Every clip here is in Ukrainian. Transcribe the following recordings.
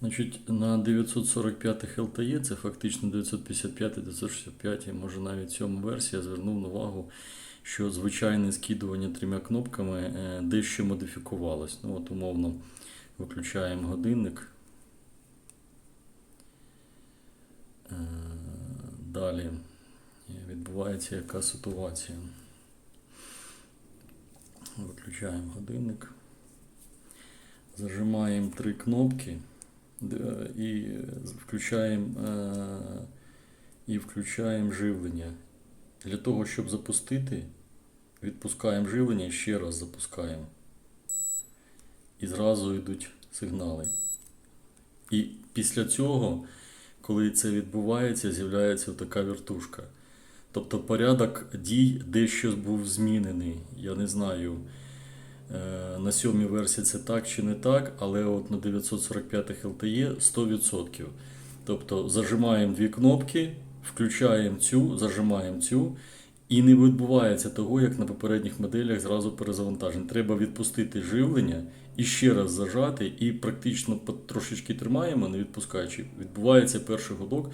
Значить, на 945 LTE, це фактично 955, 965, і може навіть 7 версія, звернув на увагу, що звичайне скидування трьома кнопками е, дещо модифікувалось. Ну, от, умовно, виключаємо годинник. Е, Далі е, відбувається яка ситуація. Виключаємо годинник. Зажимаємо три кнопки і включаємо, і включаємо живлення. Для того, щоб запустити, відпускаємо живлення і ще раз запускаємо. І зразу йдуть сигнали. І після цього, коли це відбувається, з'являється така вертушка. Тобто порядок дій дещо був змінений. Я не знаю. На сьомій версії це так чи не так, але от на 945 LTE 100%. Тобто зажимаємо дві кнопки, включаємо цю, зажимаємо цю, і не відбувається того, як на попередніх моделях зразу перезавантажень. Треба відпустити живлення і ще раз зажати, і практично трошечки тримаємо, не відпускаючи. Відбувається перший гудок,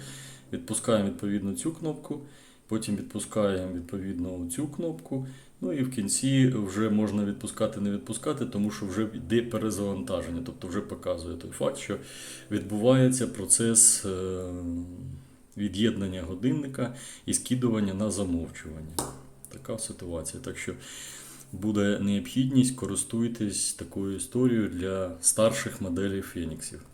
відпускаємо відповідно цю кнопку, потім відпускаємо відповідно цю кнопку. Ну і в кінці вже можна відпускати, не відпускати, тому що вже йде перезавантаження, тобто вже показує той факт, що відбувається процес е, від'єднання годинника і скидування на замовчування. Така ситуація. Так що буде необхідність, користуйтесь такою історією для старших моделей Феніксів.